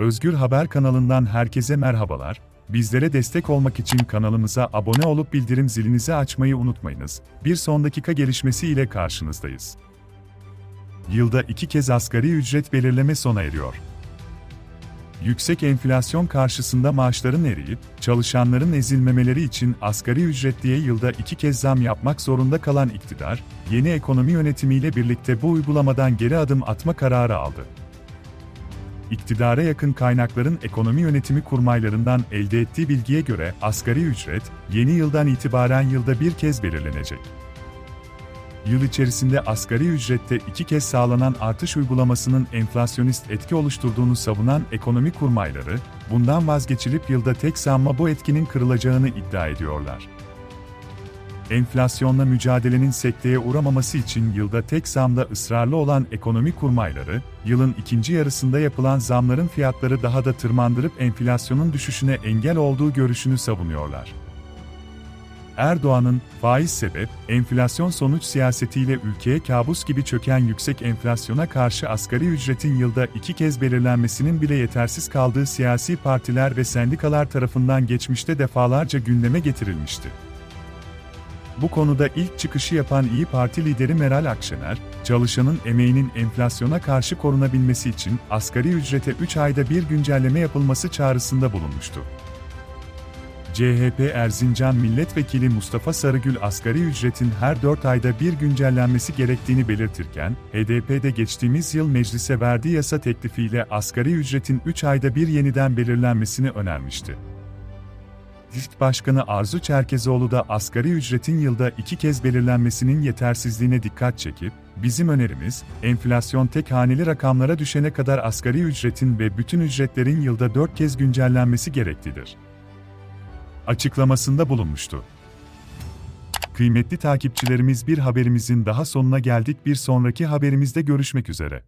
Özgür Haber kanalından herkese merhabalar. Bizlere destek olmak için kanalımıza abone olup bildirim zilinizi açmayı unutmayınız. Bir son dakika gelişmesi ile karşınızdayız. Yılda iki kez asgari ücret belirleme sona eriyor. Yüksek enflasyon karşısında maaşların eriyip, çalışanların ezilmemeleri için asgari ücretliye yılda iki kez zam yapmak zorunda kalan iktidar, yeni ekonomi yönetimiyle birlikte bu uygulamadan geri adım atma kararı aldı. İktidara yakın kaynakların ekonomi yönetimi kurmaylarından elde ettiği bilgiye göre asgari ücret, yeni yıldan itibaren yılda bir kez belirlenecek. Yıl içerisinde asgari ücrette iki kez sağlanan artış uygulamasının enflasyonist etki oluşturduğunu savunan ekonomi kurmayları, bundan vazgeçilip yılda tek zamma bu etkinin kırılacağını iddia ediyorlar. Enflasyonla mücadelenin sekteye uğramaması için yılda tek zamda ısrarlı olan ekonomi kurmayları, yılın ikinci yarısında yapılan zamların fiyatları daha da tırmandırıp enflasyonun düşüşüne engel olduğu görüşünü savunuyorlar. Erdoğan'ın faiz sebep, enflasyon sonuç siyasetiyle ülkeye kabus gibi çöken yüksek enflasyona karşı asgari ücretin yılda iki kez belirlenmesinin bile yetersiz kaldığı siyasi partiler ve sendikalar tarafından geçmişte defalarca gündeme getirilmişti. Bu konuda ilk çıkışı yapan İyi Parti lideri Meral Akşener, çalışanın emeğinin enflasyona karşı korunabilmesi için asgari ücrete 3 ayda bir güncelleme yapılması çağrısında bulunmuştu. CHP Erzincan Milletvekili Mustafa Sarıgül asgari ücretin her 4 ayda bir güncellenmesi gerektiğini belirtirken, HDP'de geçtiğimiz yıl meclise verdiği yasa teklifiyle asgari ücretin 3 ayda bir yeniden belirlenmesini önermişti. DİSK Başkanı Arzu Çerkezoğlu da asgari ücretin yılda iki kez belirlenmesinin yetersizliğine dikkat çekip, bizim önerimiz, enflasyon tek haneli rakamlara düşene kadar asgari ücretin ve bütün ücretlerin yılda dört kez güncellenmesi gereklidir. Açıklamasında bulunmuştu. Kıymetli takipçilerimiz bir haberimizin daha sonuna geldik bir sonraki haberimizde görüşmek üzere.